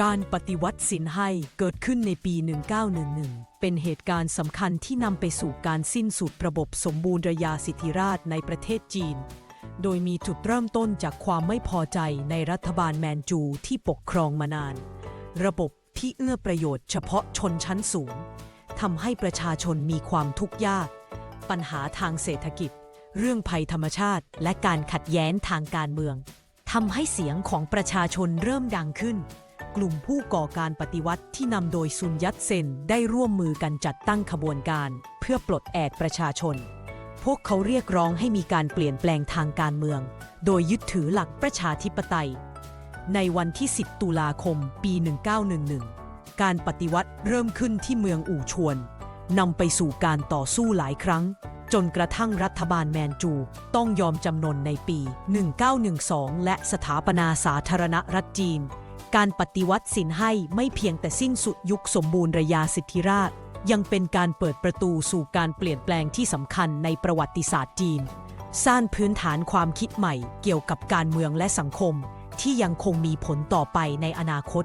การปฏิวัติสินให้เกิดขึ้นในปี 1911 เป็นเหตุการณ์สำคัญที่นำไปสู่การสิ้นสุดระบบสมบูรณาสิทธิราชในประเทศจีน โดยมีจุดเริ่มต้นจากความไม่พอใจในรัฐบาลแมนจูที่ปกครองมานาน ระบบที่เอื้อประโยชน์เฉพาะชนชั้นสูงทำให้ประชาชนมีความทุกข์ยาก ปัญหาทางเศรษฐกิจ เรื่องภัยธรรมชาติ และการขัดแย้งทางการเมืองทำให้เสียงของประชาชนเริ่มดังขึ้น กลุ่มผู้ก่อการปฏิวัติที่นำโดยซุนยัตเซนได้ร่วมมือกันจัดตั้งขบวนการ เพื่อปลดแอกประชาชน พวกเขาเรียกร้องให้มีการเปลี่ยนแปลงทางการเมือง โดยยึดถือหลักประชาธิปไตย ในวันที่ 10 ตุลาคม ปี 1911 การปฏิวัติเริ่มขึ้นที่เมืองอู่ชวนนำไปสู่การต่อสู้หลายครั้ง จนกระทั่งรัฐบาลแมนจู ต้องยอมจำนนในปี 1912 และสถาปนาสาธารณรัฐจีน การปฏิวัติสินให้ไม่เพียงแต่สิ้นสุดยุคสมบูรณ์ระยาสิทธิราช ยังเป็นการเปิดประตูสู่การเปลี่ยนแปลงที่สำคัญในประวัติศาสตร์จีน สร้างพื้นฐานความคิดใหม่เกี่ยวกับการเมืองและสังคม ที่ยังคงมีผลต่อไปในอนาคต